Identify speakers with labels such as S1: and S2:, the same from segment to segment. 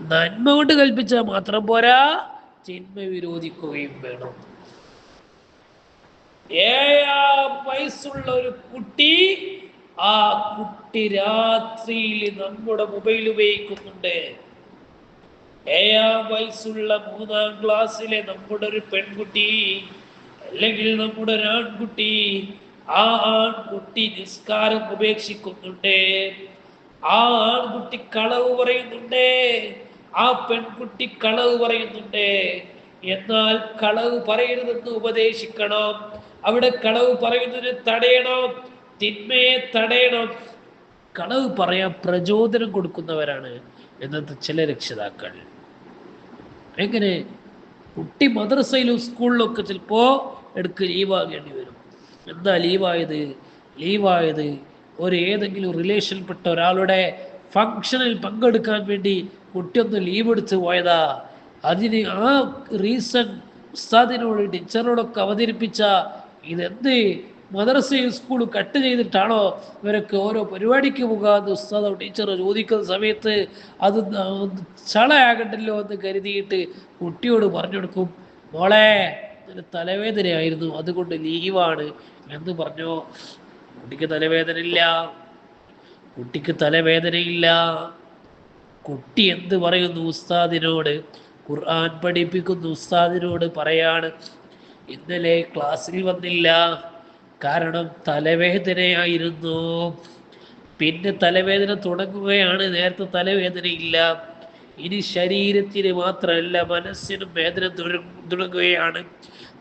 S1: നന്മ കൊണ്ട് കൽപ്പിച്ചാൽ മാത്രം പോരാ തിന്മ വിരോധിക്കുകയും വേണം. ഏഴാം വയസ്സുള്ള ഒരു കുട്ടി ആ കുട്ടി രാത്രിയിൽ നമ്മുടെ മൊബൈൽ ഉപയോഗിക്കുന്നുണ്ട്. ഏഴാം വയസ്സുള്ള മൂന്നാം ക്ലാസ്സിലെ നമ്മുടെ ഒരു പെൺകുട്ടി അല്ലെങ്കിൽ നമ്മുടെ ഒരു ആൺകുട്ടി ആ ആൺകുട്ടി നിസ്കാരം ഉപേക്ഷിക്കുന്നുണ്ട്. ആ ആൺകുട്ടി കളവ് പറയുന്നുണ്ട്. ആ പെൺകുട്ടി കളവ് പറയുന്നുണ്ട്. എന്നാൽ കളവ് പറയരുതെന്ന് ഉപദേശിക്കണം. അവിടെ കളവ് പറയുന്നതിന് തടയണം. തിന്മയെ തടയണം. കളവ് പറയാൻ പ്രചോദനം കൊടുക്കുന്നവരാണ് ഇന്നത്തെ ചില രക്ഷിതാക്കൾ. എങ്ങനെ? കുട്ടി മദ്രസയിലും സ്കൂളിലും ഒക്കെ ചിലപ്പോ എടുക്ക് ലീവാകേണ്ടി വരും. എന്താ ലീവായത് ലീവായത് ഒരു ഏതെങ്കിലും റിലേഷൻപ്പെട്ട ഒരാളുടെ ഫങ്ഷനിൽ പങ്കെടുക്കാൻ വേണ്ടി കുട്ടിയൊന്ന് ലീവ് എടുത്ത് പോയതാ. അതിന് ആ റീസൺ ഉസ്താദിനോട് ടീച്ചറോടൊക്കെ അവതരിപ്പിച്ച ഇതെന്ത്? മദ്രസയും സ്കൂളും കട്ട് ചെയ്തിട്ടാണോ ഇവരൊക്കെ ഓരോ പരിപാടിക്ക് പോകാതെ ഉസ്താദോ ടീച്ചറോ ചോദിക്കുന്ന സമയത്ത് അത് ചളയാകണ്ടല്ലോ എന്ന് കരുതിയിട്ട് കുട്ടിയോട് പറഞ്ഞു കൊടുക്കും മോളെ തലവേദനയായിരുന്നു അതുകൊണ്ട് ലീവാണ് എന്ന് പറഞ്ഞോ. കുട്ടിക്ക് തലവേദന ഇല്ല കുട്ടിക്ക് തലവേദനയില്ല. കുട്ടി എന്ത് പറയുന്നു ഉസ്താദിനോട്? ഖുർആൻ പഠിപ്പിക്കുന്നു ഉസ്താദിനോട് പറയാണ് ഇന്നലെ ക്ലാസ്സിൽ വന്നില്ല. കാരണം തലവേദനയായിരുന്നു. പിന്നെ തലവേദന തുടങ്ങുകയാണ്. നേരത്തെ തലവേദനയില്ല. ഇനി ശരീരത്തിന് മാത്രമല്ല മനസ്സിനും വേദന തുട- തുടങ്ങുകയാണ്.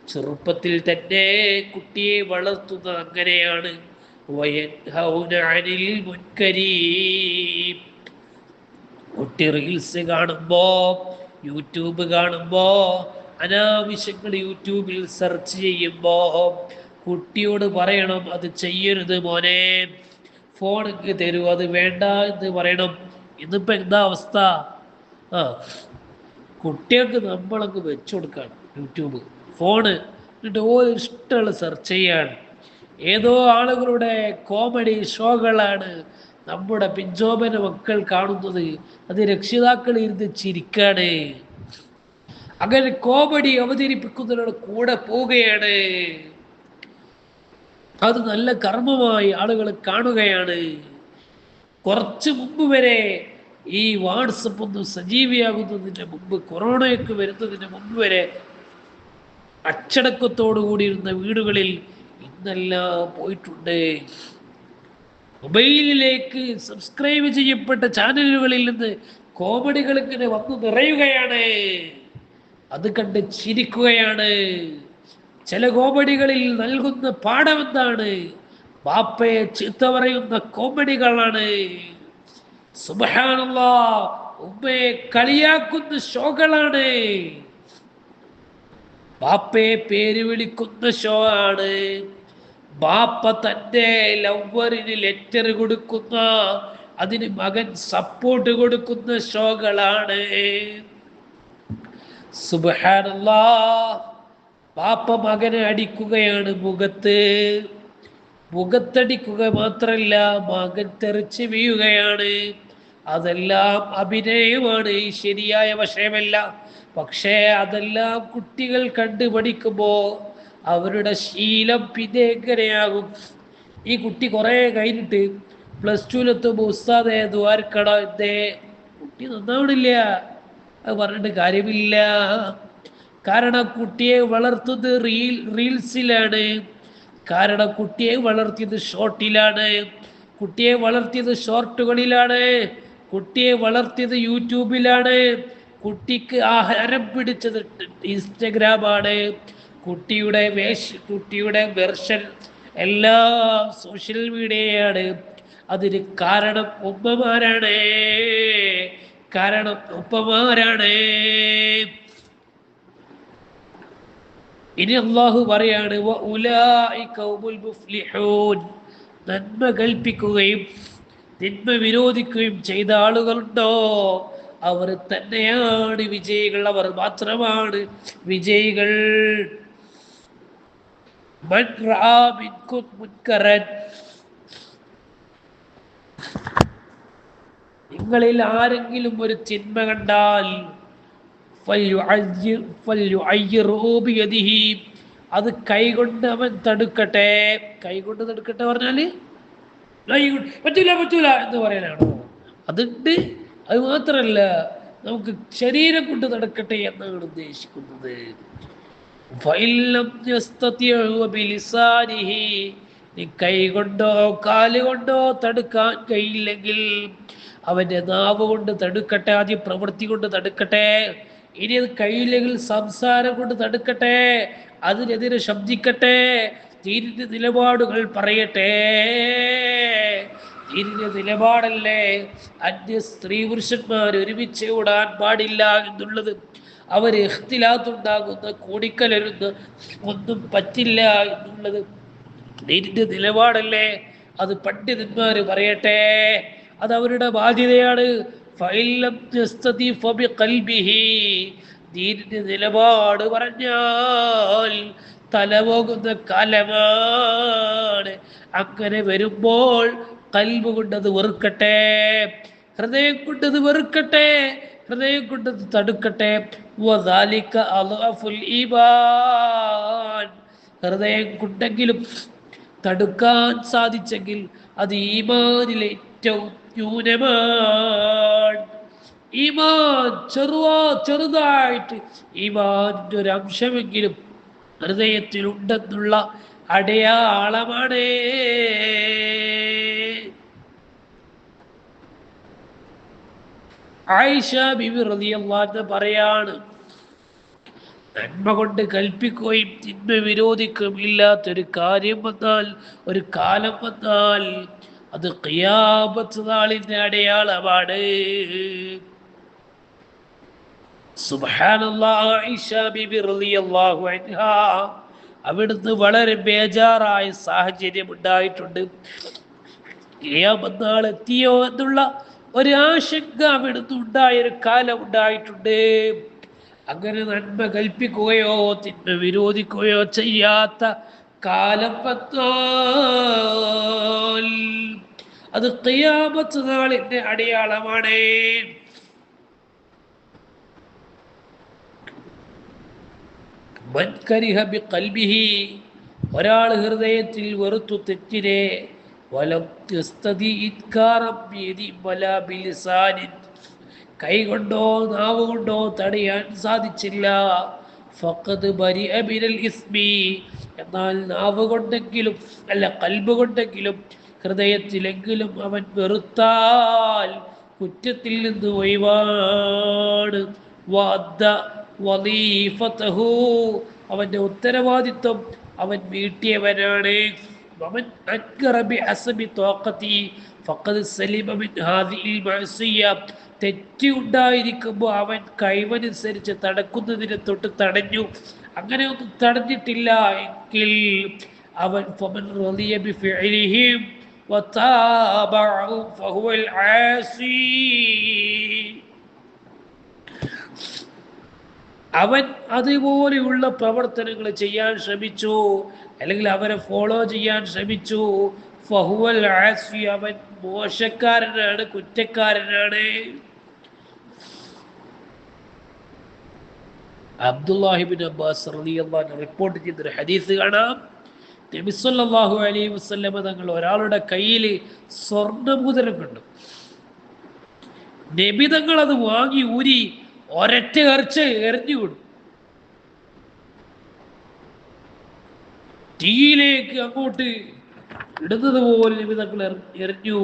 S1: ചെറുപ്പത്തിൽ തന്നെ കുട്ടിയെ വളർത്തുന്നത് അങ്ങനെയാണ്. കുട്ടി റീൽസ് കാണുമ്പോ യൂട്യൂബ് കാണുമ്പോ അനാവശ്യങ്ങൾ യൂട്യൂബിൽ സെർച്ച് ചെയ്യുമ്പോ കുട്ടിയോട് പറയണം അത് ചെയ്യരുത് മോനെ. ഫോണൊക്കെ തരൂ അത് വേണ്ട എന്ന് പറയണം. ഇന്നിപ്പോ എന്താ അവസ്ഥ? ആ കുട്ടികൾക്ക് നമ്മളങ്ങ് വെച്ചു കൊടുക്കാണ് യൂട്യൂബ്. ഫോണ് എന്നിട്ട് ഓരോ ഇഷ്ടമുള്ള സെർച്ച് ചെയ്യാണ്. ഏതോ ആളുകളുടെ കോമഡി ഷോകളാണ് നമ്മുടെ പിഞ്ചോമന മക്കൾ കാണുന്നത്. അത് രക്ഷിതാക്കൾ ഇരുന്ന് ചിരിക്കാണ്. അങ്ങനെ കോമഡി അവതരിപ്പിക്കുന്നതിനോട് കൂടെ പോവുകയാണ്. അത് നല്ല കർമ്മമായി ആളുകൾ കാണുകയാണ്. കുറച്ച് മുമ്പ് വരെ ഈ വാട്സപ്പ് ഒന്ന് സജീവിയാകുന്നതിന് മുമ്പ് കൊറോണയൊക്കെ വരുന്നതിന് മുമ്പ് വരെ അച്ചടക്കത്തോടു കൂടിയിരുന്ന വീടുകളിൽ ഇന്നെല്ലാം പോയിട്ടുണ്ട്. മൊബൈലിലേക്ക് സബ്സ്ക്രൈബ് ചെയ്യപ്പെട്ട ചാനലുകളിൽ നിന്ന് കോമഡികൾ ഇങ്ങനെ വന്നു നിറയുകയാണ്. അത് കണ്ട് ചിരിക്കുകയാണ്. ചില കോമഡികളിൽ നൽകുന്ന പാഠം എന്താണ് ബാപ്പയെ ചീത്ത പറയുന്ന കോമഡികളാണ്. സുബഹാനല്ല ഉമ്മയെ കളിയാക്കുന്ന ഷോകളാണ്. ബാപ്പയെ പേര് വിളിക്കുന്ന ഷോ ആണ്. ബാപ്പ തന്റെ ലവറിന് ലെറ്റർ കൊടുക്കുന്ന അതിന് മകൻ സപ്പോർട്ട് കൊടുക്കുന്ന ഷോകളാണ്. സുബഹാനല്ലാ ബാപ്പ മകനെ അടിക്കുകയാണ് മുഖത്ത്. മുഖത്തടിക്കുക മാത്രല്ല മകൻ തെറിച്ച് വീഴുകയാണ്. അതെല്ലാം അഭിനയമാണ് ശരിയായ വശയമല്ല പക്ഷേ അതെല്ലാം കുട്ടികൾ കണ്ടു പഠിക്കുമ്പോ അവരുടെ ശീലം പിതേക്കരയാകും ഈ കുട്ടി കുറേ കഴിഞ്ഞിട്ട് പ്ലസ് ടുവിലെത്തുമ്പോൾ ഉസ്താദേ ദ്വാരക്കട ഇതേ കുട്ടി നന്നാവണില്ല. അത് പറഞ്ഞിട്ട് കാര്യമില്ല. കാരണം കുട്ടിയെ വളർത്തുന്നത് റീൽ റീൽസിലാണ് കാരണം കുട്ടിയെ വളർത്തിയത് ഷോർട്ടിലാണ് കുട്ടിയെ വളർത്തിയത് ഷോർട്ടുകളിലാണ് കുട്ടിയെ വളർത്തിയത് യൂട്യൂബിലാണ്. കുട്ടിക്ക് ആഹാരം പിടിച്ചത് ഇൻസ്റ്റഗ്രാമാണ്. കുട്ടിയുടെ വേഷ കുട്ടിയുടെ വെർഷൻ എല്ലാം സോഷ്യൽ മീഡിയയാണ് അതിന് കാരണം ഉമ്മമാരാണ്. കാരണം ഉപ്പമാരാണ്. ഇനി അള്ളാഹു പറയാണ്. നന്മ കൽപ്പിക്കുകയും തിന്മ വിരോധിക്കുകയും ചെയ്ത ആളുകളുണ്ടോ? അവർ തന്നെയാണ് വിജയികൾ. അവർ മാത്രമാണ് വിജയികൾ. നിങ്ങളിൽ ആരെങ്കിലും ഒരു തിന്മ കണ്ടാൽ. അത് കൈകൊണ്ട് അവൻ തടുക്കട്ടെ കൈകൊണ്ട് തടുക്കട്ടെ പറഞ്ഞാൽ പറ്റൂല പറ്റൂല എന്ന് പറയാനാണോ അതുണ്ട് അത് മാത്രല്ല നമുക്ക് ശരീരം കൊണ്ട് തടുക്കട്ടെ എന്നാണ് ഉദ്ദേശിക്കുന്നത്. നീ കൈ കൊണ്ടോ കാൽ കൊണ്ടോ തടുക്കാൻ കഴിയില്ലെങ്കിൽ അവന്റെ നാവ് കൊണ്ട് തടുക്കട്ടെ ആദ്യം പ്രവൃത്തി കൊണ്ട് തടുക്കട്ടെ. ഇനി അത് കഴിയില്ലെങ്കിൽ സംസാരം കൊണ്ട് തടുക്കട്ടെ അതിനെതിരെ ശബ്ദിക്കട്ടെ ദീനിന്റെ നിലപാടുകൾ പറയട്ടെ. ദീനിന്റെ നിലപാടല്ലേ? അന്യ സ്ത്രീ പുരുഷന്മാർ ഒരുമിച്ച് ഓടാൻ പാടില്ല എന്നുള്ളത്. അവർ ഇഖ്തിലാത്തുണ്ടാകുന്ന കൂടിക്കലരുന്ന് ഒന്നും പറ്റില്ല എന്നുള്ളത് നിന്റെ നിലപാടല്ലേ? അത് പണ്ഡിതന്മാര് പറയട്ടെ. അത് അവരുടെ ബാധ്യതയാണ്. ദീനിന്റെ നിലപാട് പറഞ്ഞാൽ തലപോകുന്ന കാലമാണ്. അങ്ങനെ വരുമ്പോൾ കൽവ് കൊണ്ടത് വെറുക്കട്ടെ. ഹൃദയം കൊണ്ടത് വെറുക്കട്ടെ. ഹൃദയം കൊണ്ട് തടുക്കട്ടെ ഹൃദയം കൊണ്ടെങ്കിലും തടുക്കാൻ സാധിച്ചെങ്കിൽ അത് ഈമാനിലെ ഏറ്റവും ന്യൂനമാണ്. ഈമാൻ ചെറുവാ ചെറുതായിട്ട് ഈമാനിന്റെ ഒരു അംശമെങ്കിലും ഹൃദയത്തിലുണ്ടെന്നുള്ള അടയാളമാണ്. ആയിഷ ബിബി റളിയല്ലാഹു പറയാണ് നന്മ കൊണ്ട് കൽപ്പിക്കുകയും തിന്മ വിരോധിക്കുകയും ഇല്ലാത്തൊരു കാര്യം വന്നാൽ ഒരു കാലം വന്നാൽ അത് കിയാപത്ത് നാളിന്റെ അടയാളമാണ്. അവിടുന്ന് വളരെ ബേജാറായ സാഹചര്യം ഉണ്ടായിട്ടുണ്ട്. എത്തിയോ എന്നുള്ള ഒരു ആശങ്ക അവിടുന്ന് ഉണ്ടായ ഒരു കാലം ഉണ്ടായിട്ടുണ്ട് അങ്ങനെ നന്മ കൽപ്പിക്കുകയോ തിന്മ വിരോധിക്കുകയോ ചെയ്യാത്ത കാലം വന്നാൽ അത് കയ്യാമത്ത് നാളിന്റെ അടയാളമാണ്. ഒരാൾ ഹൃദയത്തിൽ വെറുത്തു തെറ്റിനെ കൈകൊണ്ടോ നാവ് കൊണ്ടോ തടയാൻ സാധിച്ചില്ല. ഫഖദ് ഇസ്മി. എന്നാൽ നാവ് കൊണ്ടെങ്കിലും അല്ല കൽബ് കൊണ്ടെങ്കിലും ഹൃദയത്തിലെങ്കിലും അവൻ വെറുത്താൽ കുറ്റത്തിൽ നിന്ന് ഒഴിവാണ്. അവന്റെ ഉത്തരവാദിത്വം അവൻ വീട്ടിയവനാണ്. വമൻ أنكر بحسب ത്വാഖതി فقد سلم من هذه المعصية. തെറ്റി ഉണ്ടായിരിക്കുമ്പോൾ അവൻ കൈവനുസരിച്ച് തടക്കുന്നതിനെ തൊട്ട് തടഞ്ഞു അങ്ങനെ ഒന്നും തടഞ്ഞിട്ടില്ല എങ്കിൽ അവൻ ഫമൻ റളിയ ബിഫിഅലിഹിം വതാബഅഹും ഫഹുവൽ ആസി. അവൻ അതുപോലെയുള്ള പ്രവർത്തനങ്ങൾ ചെയ്യാൻ ശ്രമിച്ചു. അല്ലെങ്കിൽ അവരെ ഫോളോ ചെയ്യാൻ ശ്രമിച്ചു. ഫഹുവൽ അവൻ മോശക്കാരനാണ് കുറ്റക്കാരനാണ്. അബ്ദുല്ലാഹിബിൻ അബ്ബാസ് റളിയല്ലാഹു റിപ്പോർട്ട് ചെയ്തൊരു ഹദീസ് കാണാം. നബിസ്വല്ലാഹു അലൈഹി വസല്ലമ തങ്ങൾ ഒരാളുടെ കയ്യിൽ സ്വർണമുദ്രം കണ്ടു. നബി തങ്ങൾ അത് വാങ്ങി ഊരി ഒരൊറ്റ എറിച്ച് എറിഞ്ഞു വിടും. തീയിലേക്ക് അങ്ങോട്ട് ഇടുന്നത് പോലെ നബി തങ്ങൾ എറിഞ്ഞു.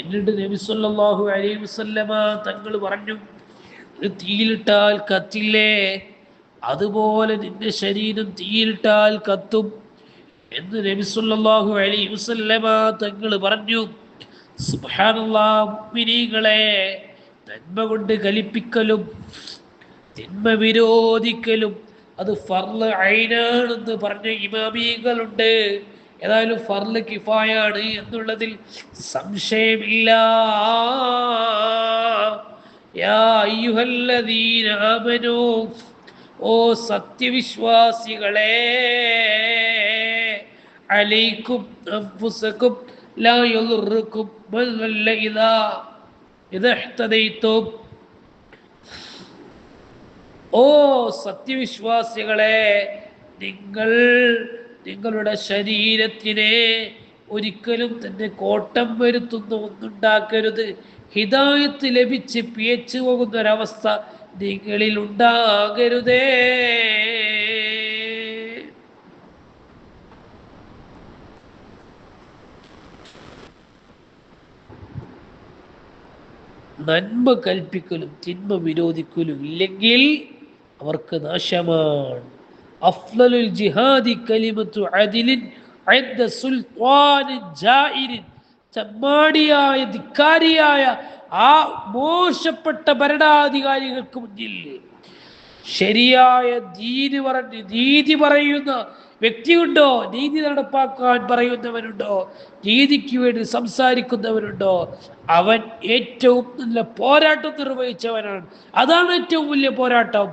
S1: എന്നിട്ട് നബിസ്വല്ലാഹു അലൈഹി വസല്ലമ തങ്ങൾ പറഞ്ഞു തീയിലിട്ടാൽ കത്തില്ലേ? അതുപോലെ നിന്റെ ശരീരം തീയിലിട്ടാൽ കത്തും. എന്ന് നബിസ്വല്ലാഹു അലൈഹി വസല്ലമ തങ്ങൾ പറഞ്ഞു മുഅ്മിനീങ്ങളെ നന്മ കൊണ്ട് കലിപ്പിക്കലും തിന്മ വിരോധിക്കലും അത് ഫർൾ ഐനാണെന്ന് പറഞ്ഞ ഇമാമികളുണ്ട്. ഏതായാലും ഫർൾ കിഫായാണ് എന്നുള്ളതിൽ സംശയമില്ല. ഓ സത്യവിശ്വാസികളെ അലൈക്കും അൻഫുസക്കും ലാ യദുർറുക്കും മൻ ഇഹ്തദൈതും ഓ സത്യവിശ്വാസികളെ നിങ്ങൾ നിങ്ങളുടെ ശരീരത്തിനെ ഒരിക്കലും തന്നെ കോട്ടം വരുത്തുന്ന ഒന്നുണ്ടാക്കരുത്. ഹിതായത്ത് ലഭിച്ച് പിയച്ചു പോകുന്ന ഒരവസ്ഥ നിങ്ങളിൽ ഉണ്ടാകരുതേ. നന്മ കൽപ്പിക്കലും തിന്മ വിരോധിക്കലും ഇല്ലെങ്കിൽ അവർക്ക് നാശമാണ് അഫ്ലലുൽ ജിഹാദി കലിമത്തു അദിലിൻ عند സുൽത്താൻ ജായിരിൻ ചമ്മാടിയായ ധിക്കാരിയായ ആ മോശപ്പെട്ട ഭരണാധികാരികൾക്ക് മുന്നിൽ ശരിയായ നീതി പറ നീതി പറയുന്ന വ്യക്തിയുണ്ടോ? നീതി നടപ്പാക്കാൻ പറയുന്നവരുണ്ടോ നീതിക്ക് വേണ്ടി സംസാരിക്കുന്നവരുണ്ടോ അവൻ ഏറ്റവും നല്ല പോരാട്ടം നിർവഹിച്ചവനാണ്. അതാണ് ഏറ്റവും വലിയ പോരാട്ടം.